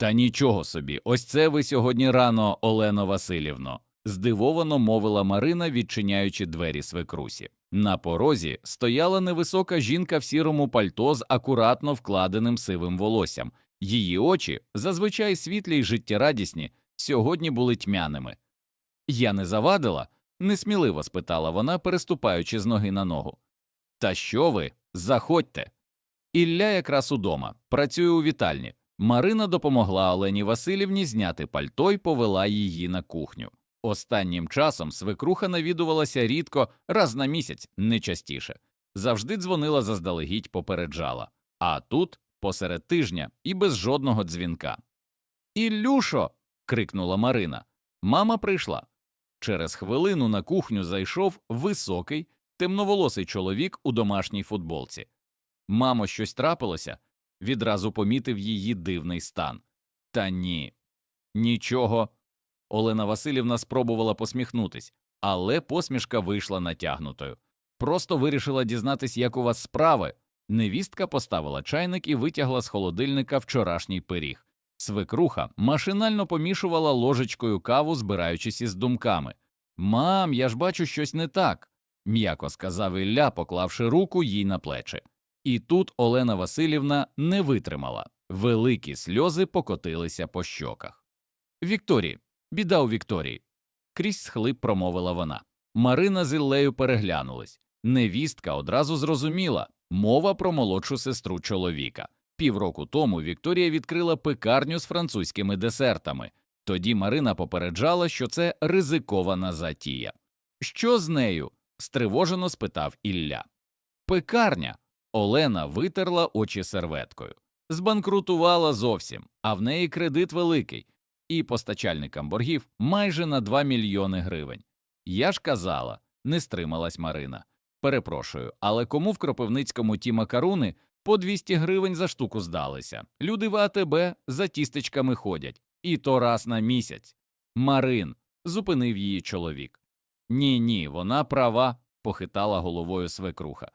Та нічого собі, ось це ви сьогодні рано, Олено Васильівно, здивовано мовила Марина, відчиняючи двері свекрусі. На порозі стояла невисока жінка в сірому пальто з акуратно вкладеним сивим волоссям. Її очі, зазвичай світлі й життєрадісні, сьогодні були тьмяними. Я не завадила? несміливо спитала вона, переступаючи з ноги на ногу. Та що ви? Заходьте. Ілля якраз удома, працює у вітальні. Марина допомогла Олені Васильівні зняти пальто й повела її на кухню. Останнім часом свекруха навідувалася рідко, раз на місяць, не частіше. Завжди дзвонила заздалегідь, попереджала. А тут, посеред тижня, і без жодного дзвінка. Ілюшо. крикнула Марина. Мама прийшла. Через хвилину на кухню зайшов високий, темноволосий чоловік у домашній футболці. Мамо, щось трапилося? Відразу помітив її дивний стан. Та ні. Нічого. Олена Васильівна спробувала посміхнутись, але посмішка вийшла натягнутою. Просто вирішила дізнатись, як у вас справи. Невістка поставила чайник і витягла з холодильника вчорашній пиріг. Свекруха машинально помішувала ложечкою каву, збираючись із думками. Мам, я ж бачу щось не так, м'яко сказав Ілля, поклавши руку їй на плечі. І тут Олена Васильівна не витримала. Великі сльози покотилися по щоках. Вікторії, біда у Вікторії. Крізь схлип промовила вона. Марина з Іллею переглянулись. Невістка одразу зрозуміла мова про молодшу сестру чоловіка. Півроку тому Вікторія відкрила пекарню з французькими десертами. Тоді Марина попереджала, що це ризикована затія. Що з нею? стривожено спитав Ілля. Пекарня. Олена витерла очі серветкою. Збанкрутувала зовсім, а в неї кредит великий, і постачальникам боргів майже на 2 мільйони гривень. Я ж казала, не стрималась Марина. Перепрошую, але кому в Кропивницькому ті макаруни по 200 гривень за штуку здалися? Люди в АТБ за тістечками ходять, і то раз на місяць. Марин, зупинив її чоловік. Ні, ні, вона права, похитала головою свекруха.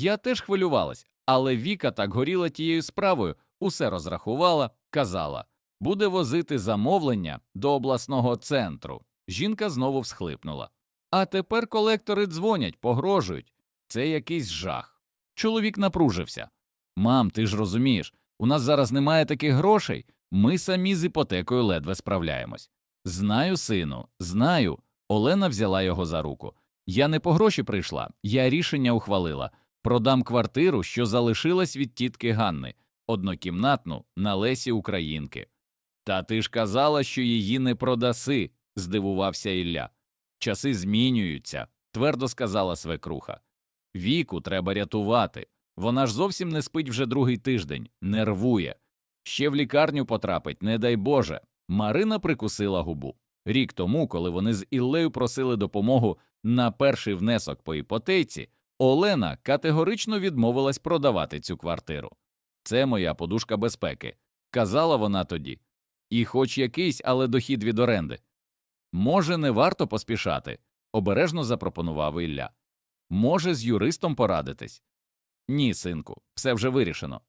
Я теж хвилювалась, але Віка так горіла тією справою, усе розрахувала, казала буде возити замовлення до обласного центру. Жінка знову всхлипнула. А тепер колектори дзвонять, погрожують. Це якийсь жах. Чоловік напружився. Мам, ти ж розумієш, у нас зараз немає таких грошей, ми самі з іпотекою ледве справляємось. Знаю, сину, знаю. Олена взяла його за руку. Я не по гроші прийшла, я рішення ухвалила. Продам квартиру, що залишилась від тітки Ганни, однокімнатну на Лесі Українки. Та ти ж казала, що її не продаси, здивувався Ілля. Часи змінюються, твердо сказала свекруха. Віку треба рятувати. Вона ж зовсім не спить вже другий тиждень, нервує. Ще в лікарню потрапить, не дай Боже. Марина прикусила губу. Рік тому, коли вони з Іллею просили допомогу на перший внесок по іпотеці, Олена категорично відмовилась продавати цю квартиру. Це моя подушка безпеки, казала вона тоді. І хоч якийсь, але дохід від оренди. Може, не варто поспішати, обережно запропонував Ілля. Може, з юристом порадитись? Ні, синку, все вже вирішено.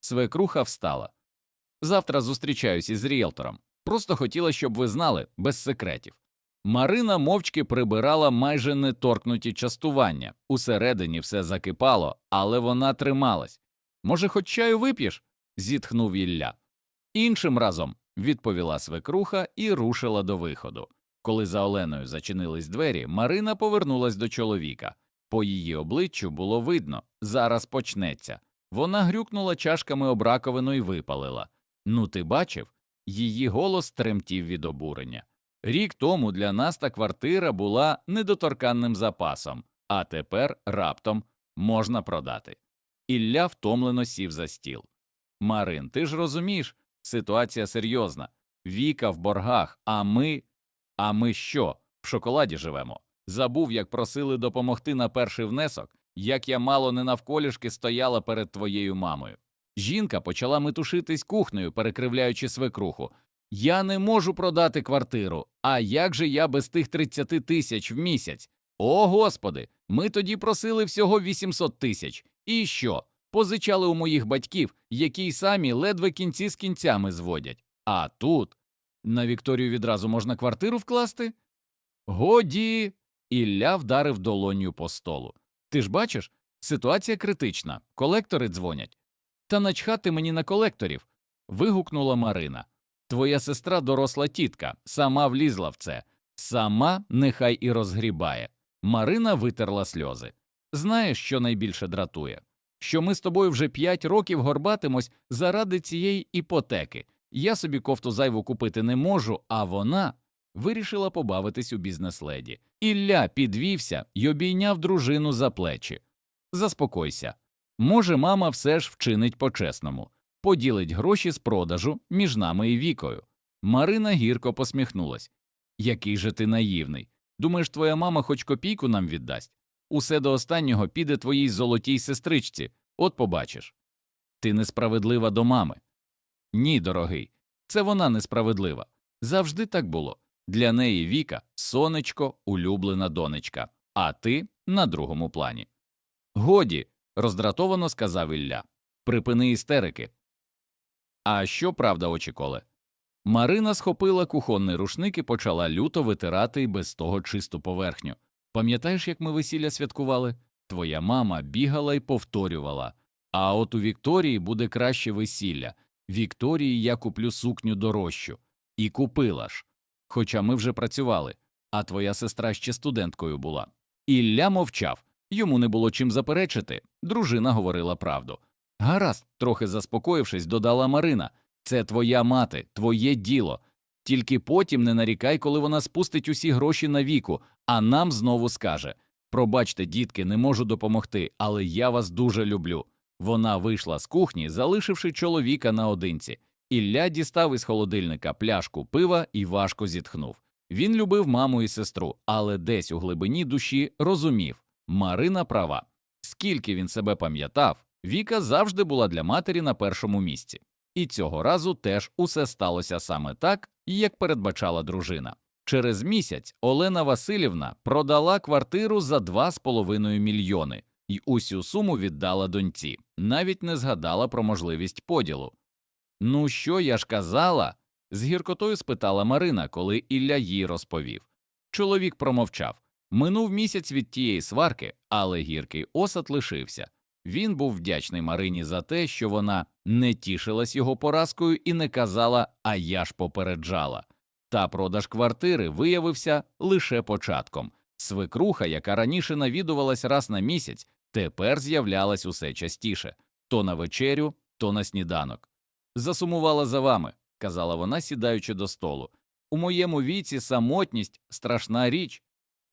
Свекруха встала. Завтра зустрічаюсь із ріелтором. Просто хотіла, щоб ви знали, без секретів. Марина мовчки прибирала майже неторкнуті частування. Усередині все закипало, але вона трималась. Може, хоч чаю вип'єш? зітхнув Ілля. Іншим разом, відповіла свекруха і рушила до виходу. Коли за Оленою зачинились двері, Марина повернулась до чоловіка. По її обличчю було видно зараз почнеться. Вона грюкнула чашками об раковину і випалила. Ну, ти бачив? Її голос тремтів від обурення. Рік тому для нас та квартира була недоторканним запасом, а тепер раптом можна продати. Ілля втомлено сів за стіл. Марин, ти ж розумієш, ситуація серйозна. Віка в боргах, а ми. А ми що? В шоколаді живемо. Забув, як просили допомогти на перший внесок, як я мало не навколішки стояла перед твоєю мамою. Жінка почала метушитись кухнею, перекривляючи свекруху. Я не можу продати квартиру. А як же я без тих 30 тисяч в місяць? О, господи, ми тоді просили всього 800 тисяч. І що? Позичали у моїх батьків, які й самі ледве кінці з кінцями зводять. А тут на Вікторію відразу можна квартиру вкласти? Годі. Ілля вдарив долонью по столу. Ти ж бачиш, ситуація критична, колектори дзвонять. Та начхати мені на колекторів. вигукнула Марина. Твоя сестра доросла тітка, сама влізла в це, сама нехай і розгрібає. Марина витерла сльози. Знаєш, що найбільше дратує? Що ми з тобою вже п'ять років горбатимось заради цієї іпотеки. Я собі кофту зайву купити не можу, а вона вирішила побавитись у бізнес-леді. Ілля підвівся й обійняв дружину за плечі. Заспокойся. Може, мама все ж вчинить по-чесному, поділить гроші з продажу між нами і вікою. Марина гірко посміхнулась. Який же ти наївний. Думаєш, твоя мама хоч копійку нам віддасть? Усе до останнього піде твоїй золотій сестричці, от побачиш. Ти несправедлива до мами. Ні, дорогий, це вона несправедлива. Завжди так було. Для неї Віка сонечко, улюблена донечка, а ти на другому плані. Годі, роздратовано сказав Ілля. Припини істерики. А що правда, очіколе? Марина схопила кухонний рушник і почала люто витирати й без того чисту поверхню. Пам'ятаєш, як ми весілля святкували? Твоя мама бігала й повторювала. А от у Вікторії буде краще весілля. Вікторії я куплю сукню дорожчу. І купила ж. Хоча ми вже працювали, а твоя сестра ще студенткою була. Ілля мовчав, йому не було чим заперечити. Дружина говорила правду. Гаразд, трохи заспокоївшись, додала Марина. Це твоя мати, твоє діло. Тільки потім не нарікай, коли вона спустить усі гроші на віку, а нам знову скаже Пробачте, дітки, не можу допомогти, але я вас дуже люблю. Вона вийшла з кухні, залишивши чоловіка наодинці. Ілля дістав із холодильника пляшку пива і важко зітхнув. Він любив маму і сестру, але десь у глибині душі розумів Марина права. Скільки він себе пам'ятав, Віка завжди була для матері на першому місці. І цього разу теж усе сталося саме так, як передбачала дружина. Через місяць Олена Васильівна продала квартиру за 2,5 мільйони і усю суму віддала доньці, навіть не згадала про можливість поділу. Ну, що я ж казала? з гіркотою спитала Марина, коли Ілля їй розповів. Чоловік промовчав. Минув місяць від тієї сварки, але гіркий осад лишився. Він був вдячний Марині за те, що вона не тішилась його поразкою і не казала, а я ж попереджала. Та продаж квартири виявився лише початком. Свекруха, яка раніше навідувалась раз на місяць, тепер з'являлась усе частіше то на вечерю, то на сніданок. Засумувала за вами, казала вона, сідаючи до столу. У моєму віці самотність страшна річ.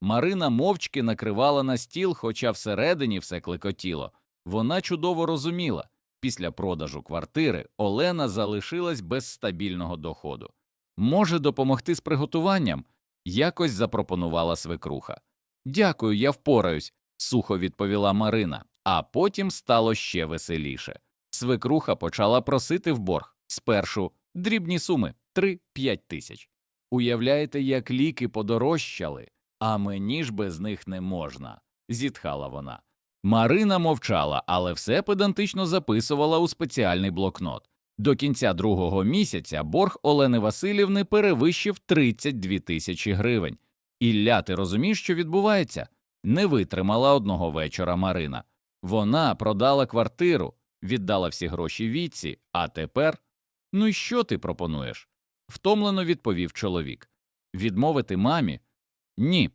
Марина мовчки накривала на стіл, хоча всередині все клекотіло. Вона чудово розуміла після продажу квартири Олена залишилась без стабільного доходу. Може допомогти з приготуванням? Якось запропонувала свекруха. Дякую, я впораюсь, сухо відповіла Марина, а потім стало ще веселіше. Свекруха почала просити в борг спершу дрібні суми 3-5 тисяч. Уявляєте, як ліки подорожчали, а мені ж без них не можна, зітхала вона. Марина мовчала, але все педантично записувала у спеціальний блокнот. До кінця другого місяця борг Олени Васильівни перевищив 32 тисячі гривень. Ілля, ти розумієш, що відбувається? Не витримала одного вечора Марина. Вона продала квартиру, віддала всі гроші віці, а тепер. Ну і що ти пропонуєш? втомлено відповів чоловік. Відмовити мамі? Ні.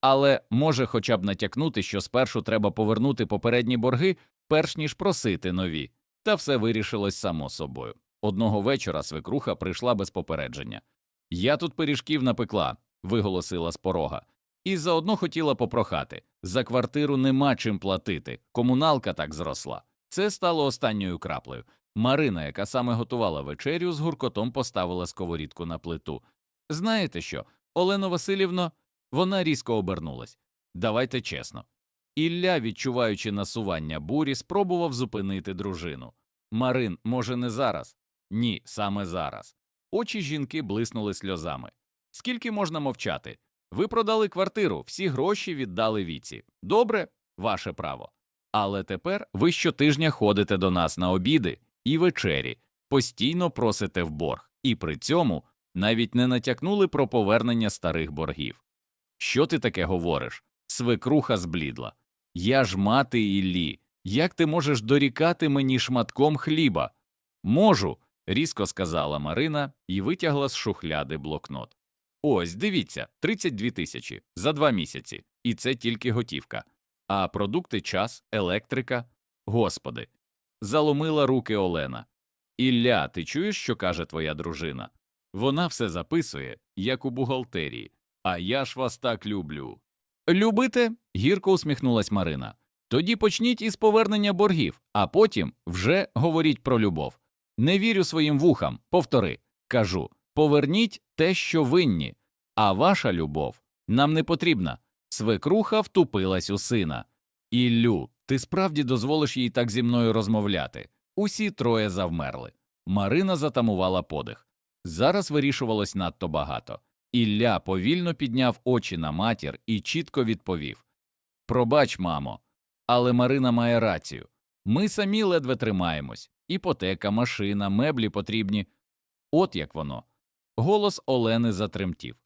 Але може хоча б натякнути, що спершу треба повернути попередні борги, перш ніж просити нові. Та все вирішилось само собою. Одного вечора свекруха прийшла без попередження. Я тут пиріжків напекла, виголосила з порога, і заодно хотіла попрохати за квартиру нема чим платити, комуналка так зросла. Це стало останньою краплею. Марина, яка саме готувала вечерю, з гуркотом поставила сковорідку на плиту. Знаєте що, Олено Васильівно, вона різко обернулась. Давайте чесно. Ілля, відчуваючи насування бурі, спробував зупинити дружину. Марин, може, не зараз? Ні, саме зараз. Очі жінки блиснули сльозами. Скільки можна мовчати? Ви продали квартиру, всі гроші віддали віці. Добре, ваше право. Але тепер ви щотижня ходите до нас на обіди і вечері, постійно просите в борг. і при цьому навіть не натякнули про повернення старих боргів. Що ти таке говориш? Свекруха зблідла. Я ж мати Іллі. Як ти можеш дорікати мені шматком хліба? Можу, різко сказала Марина і витягла з шухляди блокнот. Ось, дивіться, 32 тисячі за два місяці, і це тільки готівка. А продукти час, електрика. Господи. Заломила руки Олена. Ілля, ти чуєш, що каже твоя дружина? Вона все записує, як у бухгалтерії. А я ж вас так люблю. Любите? гірко усміхнулась Марина. Тоді почніть із повернення боргів, а потім вже говоріть про любов. Не вірю своїм вухам, повтори. Кажу поверніть те, що винні, а ваша любов нам не потрібна. Свекруха втупилась у сина. Іллю, ти справді дозволиш їй так зі мною розмовляти. Усі троє завмерли. Марина затамувала подих. Зараз вирішувалось надто багато. Ілля повільно підняв очі на матір і чітко відповів Пробач, мамо, але Марина має рацію. Ми самі ледве тримаємось. Іпотека, машина, меблі потрібні. От як воно. Голос Олени затремтів.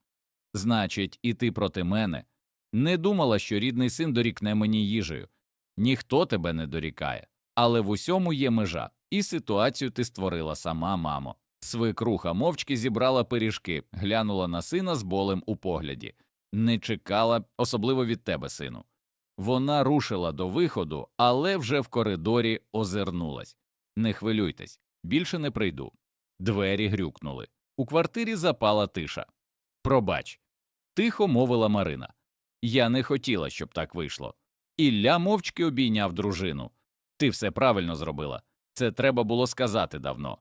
Значить, і ти проти мене. Не думала, що рідний син дорікне мені їжею. Ніхто тебе не дорікає. Але в усьому є межа, і ситуацію ти створила сама, мамо. Свекруха мовчки зібрала пиріжки, глянула на сина з болем у погляді. Не чекала, особливо від тебе, сину. Вона рушила до виходу, але вже в коридорі озирнулась. Не хвилюйтесь, більше не прийду. Двері грюкнули. У квартирі запала тиша. Пробач, тихо мовила Марина. Я не хотіла, щоб так вийшло. Ілля мовчки обійняв дружину. Ти все правильно зробила. Це треба було сказати давно.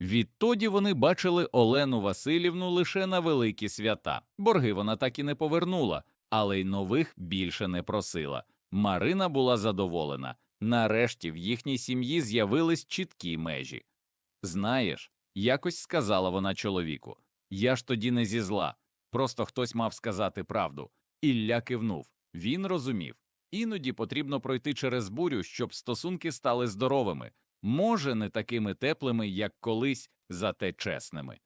Відтоді вони бачили Олену Васильівну лише на великі свята. Борги вона так і не повернула, але й нових більше не просила. Марина була задоволена. Нарешті в їхній сім'ї з'явились чіткі межі. Знаєш, якось сказала вона чоловіку, я ж тоді не зі зла, просто хтось мав сказати правду. Ілля кивнув. Він розумів. Іноді потрібно пройти через бурю, щоб стосунки стали здоровими, може, не такими теплими, як колись, зате чесними.